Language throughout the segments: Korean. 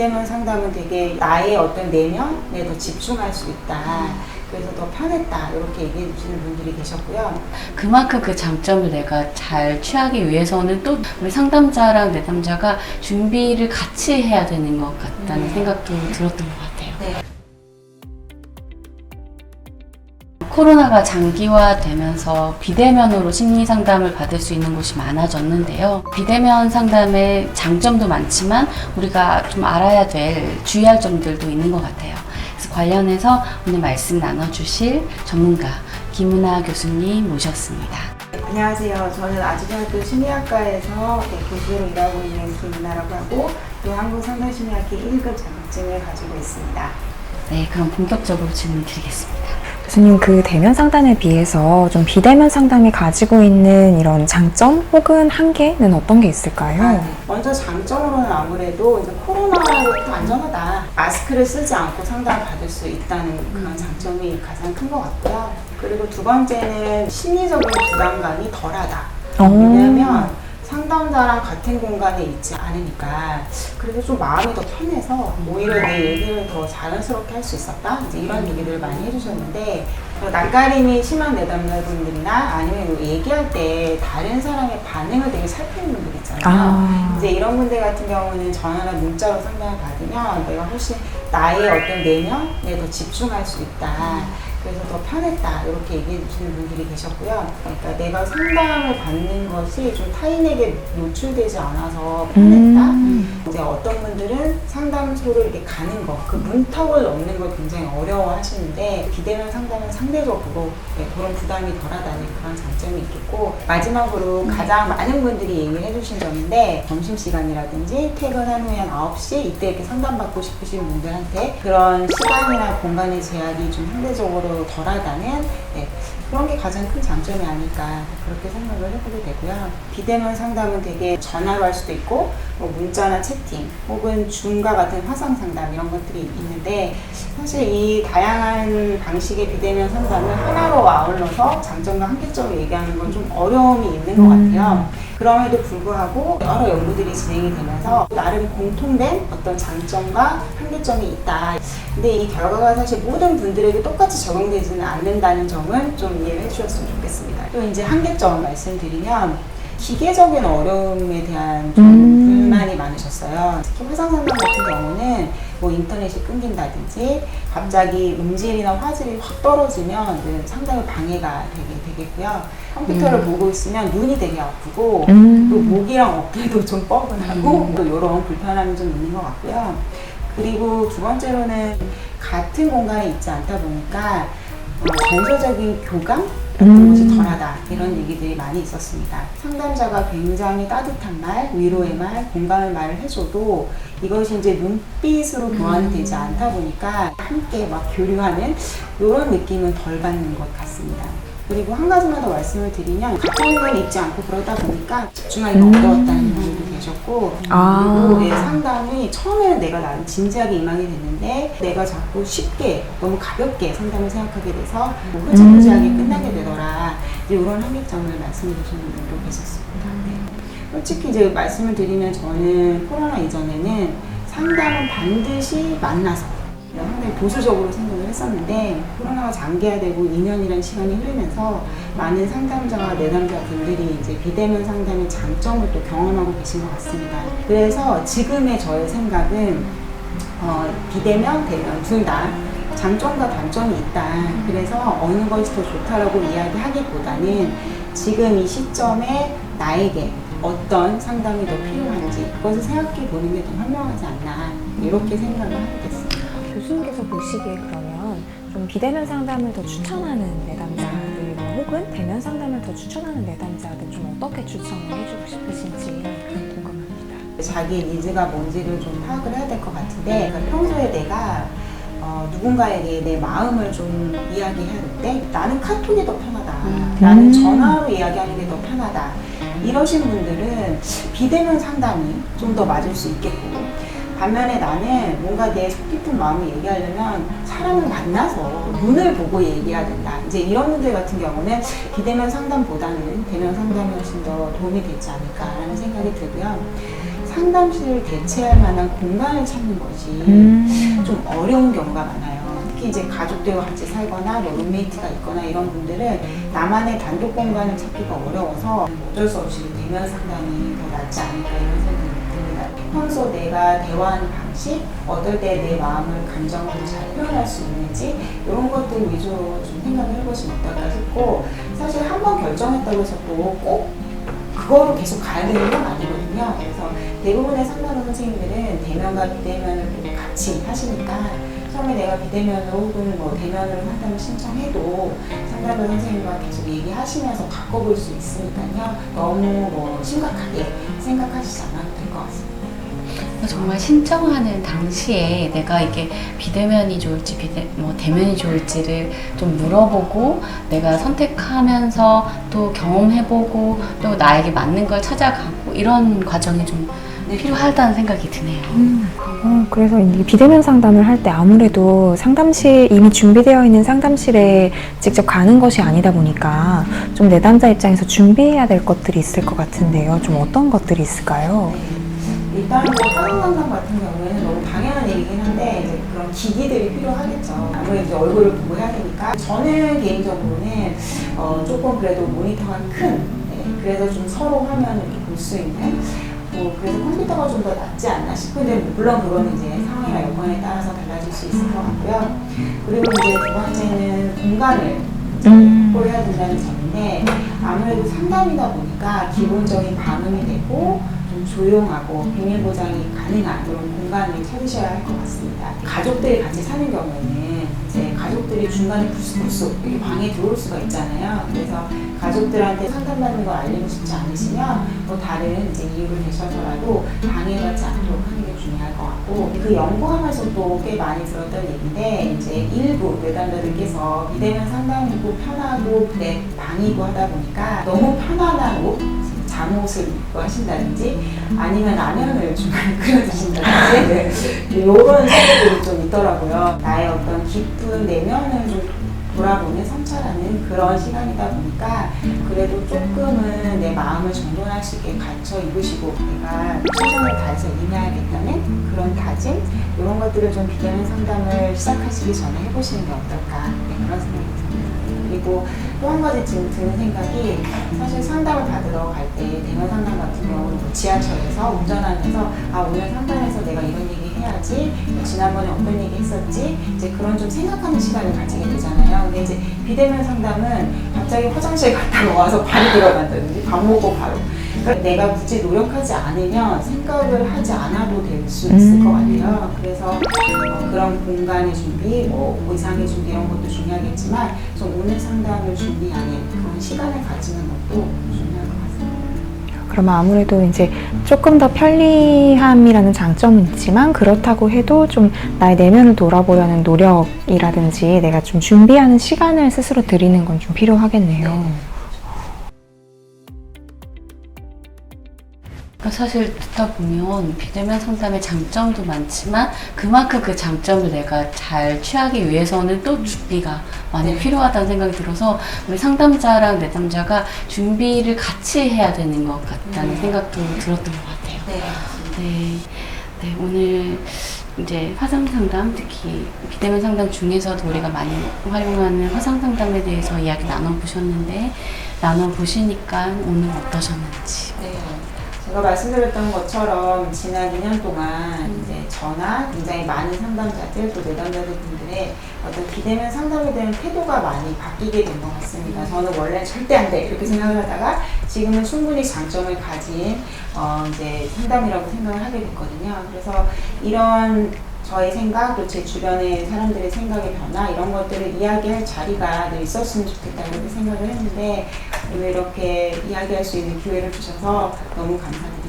비대면 상담은 되게 나의 어떤 내면에 더 집중할 수 있다. 그래서 더 편했다. 이렇게 얘기해 주시는 분들이 계셨고요. 그만큼 그 장점을 내가 잘 취하기 위해서는 또 우리 상담자랑 내담자가 준비를 같이 해야 되는 것 같다는 음. 생각도 들었던 것 같아요. 네. 코로나가 장기화되면서 비대면으로 심리 상담을 받을 수 있는 곳이 많아졌는데요. 비대면 상담의 장점도 많지만 우리가 좀 알아야 될 주의할 점들도 있는 것 같아요. 그래서 관련해서 오늘 말씀 나눠주실 전문가 김은아 교수님 모셨습니다. 안녕하세요. 저는 아주대학교 심리학과에서 네, 교수로 일하고 있는 김은아라고 하고 또 한국상담심리학회 1급 자격증을 가지고 있습니다. 네, 그럼 본격적으로 질문 드리겠습니다. 교수님 그 대면 상담에 비해서 좀 비대면 상담이 가지고 있는 이런 장점 혹은 한계는 어떤 게 있을까요? 아, 네. 먼저 장점으로는 아무래도 이제 코로나로부터 안전하다. 마스크를 쓰지 않고 상담을 받을 수 있다는 그런 장점이 가장 큰 것 같고요. 그리고 두 번째는 심리적인 부담감이 덜하다. 어. 왜냐하면 상담자랑 같은 공간에 있지 않으니까 그래서 좀 마음이 더 편해서 오히려 내 얘기를 더 자연스럽게 할 수 있었다 이제 이런 얘기들을 많이 해주셨는데 어, 낯가림이 심한 내담자분들이나 아니면 뭐 얘기할 때 다른 사람의 반응을 되게 살피는 분들 있잖아요. 아. 이제 이런 분들 같은 경우는 전화나 문자로 상담을 받으면 내가 훨씬 나의 어떤 내면에 더 집중할 수 있다. 그래서 더 편했다. 이렇게 얘기해 주시는 분들이 계셨고요. 그러니까 내가 상담을 받는 것이 좀 타인에게 노출되지 않아서 편했다. 음. 이제 어떤 분들은 상담소를 이렇게 가는 거, 그 문턱을 넘는 걸 굉장히 어려워 하시는데, 비대면 상담은 상대적으로 네, 그런 부담이 덜하다는 그런 장점이 있겠고, 마지막으로 가장 많은 분들이 얘기를 해주신 점인데, 점심시간이라든지 퇴근한 후에 한 9시, 이때 이렇게 상담받고 싶으신 분들한테 그런 시간이나 공간의 제약이 좀 상대적으로 덜하다는 네, 그런 게 가장 큰 장점이 아닐까 그렇게 생각을 해보게 되고요. 비대면 상담은 되게 전화로 할 수도 있고 뭐 문자나 채팅 혹은 줌과 같은 화상 상담 이런 것들이 있는데 사실 이 다양한 방식의 비대면 상담을 하나로 아울러서 장점과 한계점을 얘기하는 건 좀 어려움이 있는 것 같아요. 그럼에도 불구하고 여러 연구들이 진행이 되면서 나름 공통된 어떤 장점과 한계점이 있다. 근데 이 결과가 사실 모든 분들에게 똑같이 적용되지는 않는다는 점은 좀 이해를 해주셨으면 좋겠습니다. 또 이제 한계점 말씀드리면 기계적인 어려움에 대한 좀 음. 불만이 많으셨어요. 특히 화상 상담 같은 경우는 뭐 인터넷이 끊긴다든지 갑자기 음질이나 화질이 확 떨어지면 상당히 방해가 되게 되겠고요. 컴퓨터를 보고 있으면 눈이 되게 아프고 음. 또 목이랑 어깨도 좀 뻐근하고 또 이런 불편함이 좀 있는 것 같고요. 그리고 두 번째로는 같은 공간에 있지 않다 보니까 어, 정서적인 교감 같은 음. 것이 덜하다 이런 얘기들이 많이 있었습니다. 상담자가 굉장히 따뜻한 말, 위로의 말, 공감의 말을 해줘도 이것이 이제 눈빛으로 교환이 되지 않다 보니까 함께 막 교류하는 이런 느낌은 덜 받는 것 같습니다. 그리고 한 가지만 더 말씀을 드리면 같은 공간에 있지 않고 그러다 보니까 집중하기가 음. 어려웠다는 분 계셨고 아. 그리고 예, 상담이 처음에는 내가 나름 진지하게 임하게 됐는데 내가 자꾸 쉽게 너무 가볍게 상담을 생각하게 돼서 뭐 흐지부지하게 음. 끝나게 되더라 이런 한계점을 말씀해 주시는 분들도 계셨습니다. 네. 솔직히 이제 말씀을 드리면 저는 코로나 이전에는 상담은 반드시 만나서 상당히 보수적으로 생각을 했었는데 코로나가 장기화되고 2년이라는 시간이 흐르면서 많은 상담자와 내담자분들이 이제 비대면 상담의 장점을 또 경험하고 계신 것 같습니다. 그래서 지금의 저의 생각은 어, 비대면, 대면 둘 다 장점과 단점이 있다. 그래서 어느 것이 더 좋다라고 이야기하기보다는 지금 이 시점에 나에게 어떤 상담이 더 필요한지 그것을 생각해 보는 게 더 현명하지 않나 이렇게 생각을 하게 됐습니다. 교수님께서 보시기에 그러면 좀 비대면 상담을 더 추천하는 내담자들 혹은 대면 상담을 더 추천하는 내담자들 좀 어떻게 추천을 해주고 싶으신지 궁금합니다. 자기의 니즈가 뭔지를 좀 파악을 해야 될 것 같은데 그러니까 평소에 내가 어, 누군가에게 내 마음을 좀 이야기할 때 나는 카톡이 더 편하다. 나는 음. 전화로 이야기하는 게 더 편하다. 이러신 분들은 비대면 상담이 좀 더 맞을 수 있겠고 반면에 나는 뭔가 내 속 깊은 마음을 얘기하려면 사람을 만나서 눈을 보고 얘기해야 된다. 이제 이런 분들 같은 경우는 비대면 상담보다는 대면 상담이 훨씬 더 도움이 되지 않을까라는 생각이 들고요. 상담실을 대체할 만한 공간을 찾는 것이 음. 좀 어려운 경우가 많아요. 특히 이제 가족들과 같이 살거나 뭐 룸메이트가 있거나 이런 분들은 나만의 단독 공간을 찾기가 어려워서 어쩔 수 없이 대면 상담이 더 낫지 않을까 이런 생각이 듭니다. 평소 내가 대화하는 방식, 어떨 때 내 마음을, 감정을 잘 표현할 수 있는지 이런 것들 위주로 좀 생각을 해보시면 어떨까 싶고 사실 한 번 결정했다고 해서 또 꼭 그거로 계속 가야 되는 건 아니거든요. 그래서 대부분의 상담원 선생님들은 대면과 비대면을 또 같이 하시니까 처음에 내가 비대면으로 혹은 뭐 대면으로 상담을 신청해도 상담원 선생님과 계속 얘기하시면서 바꿔볼 수 있으니까요. 너무 뭐 심각하게 생각하시지 않아도 될 것 같습니다. 정말 신청하는 당시에 내가 이게 비대면이 좋을지 비대 뭐 대면이 좋을지를 좀 물어보고 내가 선택하면서 또 경험해보고 또 나에게 맞는 걸 찾아가고 이런 과정이 좀 필요하다는 생각이 드네요. 어, 그래서 이 비대면 상담을 할 때 아무래도 상담실 이미 준비되어 있는 상담실에 직접 가는 것이 아니다 보니까 좀 내담자 입장에서 준비해야 될 것들이 있을 것 같은데요. 좀 어떤 것들이 있을까요? 일단 뭐 사진 상담 같은 경우에는 너무 당연한 얘기긴 한데 이제 그런 기기들이 필요하겠죠. 아무래도 이제 얼굴을 보고 해야 되니까 저는 개인적으로는 어, 조금 그래도 모니터가 큰 네, 그래서 좀 서로 화면을 볼 수 있는 뭐 그래서 컴퓨터가 좀 더 낫지 않나 싶은데 물론 그거는 이제 상황이나 여건에 따라서 달라질 수 있을 것 같고요. 그리고 이제 두 번째는 공간을 음. 확보해야 된다는 점인데 아무래도 상담이다 보니까 기본적인 반응이 되고 좀 조용하고 비밀 보장이 가능한 그런 공간을 찾으셔야 할 것 같습니다. 가족들이 같이 사는 경우에는 이제 가족들이 중간에 부스부스 이렇게 방에 들어올 수가 있잖아요. 그래서 가족들한테 상담받는 걸 알리고 싶지 않으시면 또 다른 이제 이유를 대셔서라도 방해받지 않도록 하는 게 중요할 것 같고 그 연구하면서도 꽤 많이 들었던 얘기인데 이제 일부 내담자들께서 비대면 상담이고 편하고 내 방이고 하다 보니까 너무 편안한 옷 잠옷을 입고 하신다든지 아니면 라면을 중간에 끓여 드신다든지 이런 사례들이 좀 있더라고요. 나의 어떤 깊은 내면을 좀 돌아보는 성찰하는 그런 시간이다 보니까 그래도 조금은 내 마음을 정돈할 수 있게 갖춰 입으시고 내가 최선을 다해서 임해야겠다는 그런 다짐 이런 것들을 좀 비대면 상담을 시작하시기 전에 해보시는 게 어떨까 네, 그런 생각이 듭니다. 그리고 또 한 가지 지금 드는 생각이 사실 상담을 받으러 갈 때 대면 상담 같은 경우는 뭐 지하철에서 운전하면서 아 오늘 상담에서 내가 이런 얘기 해야지 뭐 지난번에 어떤 얘기 했었지 이제 그런 좀 생각하는 시간을 가지게 되잖아요. 근데 이제 비대면 상담은 갑자기 화장실 갔다가 와서 바로 들어간다든지 밥 먹고 바로 그러니까 내가 굳이 노력하지 않으면 생각을 하지 않아도 될 수 있을 음. 것 같아요. 그래서 어, 그런 공간의 준비, 뭐 의상의 준비 이런 것도 중요하겠지만 좀 오늘 상담을 준비하는 그런 시간을 가지는 것도 중요할 것 같습니다. 그러면 아무래도 이제 조금 더 편리함이라는 장점은 있지만 그렇다고 해도 좀 나의 내면을 돌아보려는 노력이라든지 내가 좀 준비하는 시간을 스스로 드리는 건 좀 필요하겠네요. 그 사실 듣다 보면 비대면 상담의 장점도 많지만 그만큼 그 장점을 내가 잘 취하기 위해서는 또 준비가 많이 네. 필요하다는 생각이 들어서 우리 상담자랑 내담자가 준비를 같이 해야 되는 것 같다는 네. 생각도 들었던 것 같아요. 네. 네, 네 오늘 이제 화상 상담 특히 비대면 상담 중에서도 우리가 많이 활용하는 화상 상담에 대해서 이야기 나눠보셨는데 나눠보시니까 오늘 어떠셨는지. 네. 제가 말씀드렸던 것처럼 지난 2년 동안 이제 저나 굉장히 많은 상담자들 또 내담자들 분들의 어떤 비대면 상담에 대한 태도가 많이 바뀌게 된 것 같습니다. 저는 원래 절대 안 돼 이렇게 생각을 하다가 지금은 충분히 장점을 가진 어 이제 상담이라고 생각을 하게 됐거든요. 그래서 이런 저의 생각 또 제 주변의 사람들의 생각의 변화 이런 것들을 이야기할 자리가 늘 있었으면 좋겠다 이렇게 생각을 했는데 오늘 이렇게 이야기할 수 있는 기회를 주셔서 너무 감사드립니다.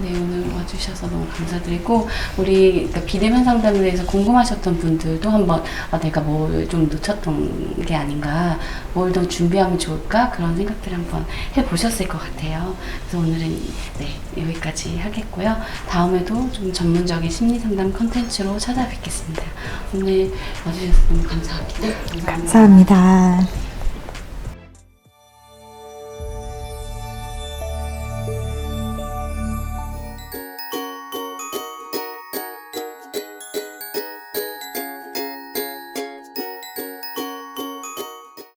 네, 오늘 와주셔서 너무 감사드리고, 우리 그러니까 비대면 상담에 대해서 궁금하셨던 분들도 한번 아, 내가 뭘 좀 놓쳤던 게 아닌가, 뭘 더 준비하면 좋을까, 그런 생각들을 한번 해보셨을 것 같아요. 그래서 오늘은 네, 여기까지 하겠고요. 다음에도 좀 전문적인 심리 상담 컨텐츠로 찾아뵙겠습니다. 오늘 와주셔서 너무 감사합니다. 감사합니다. 감사합니다.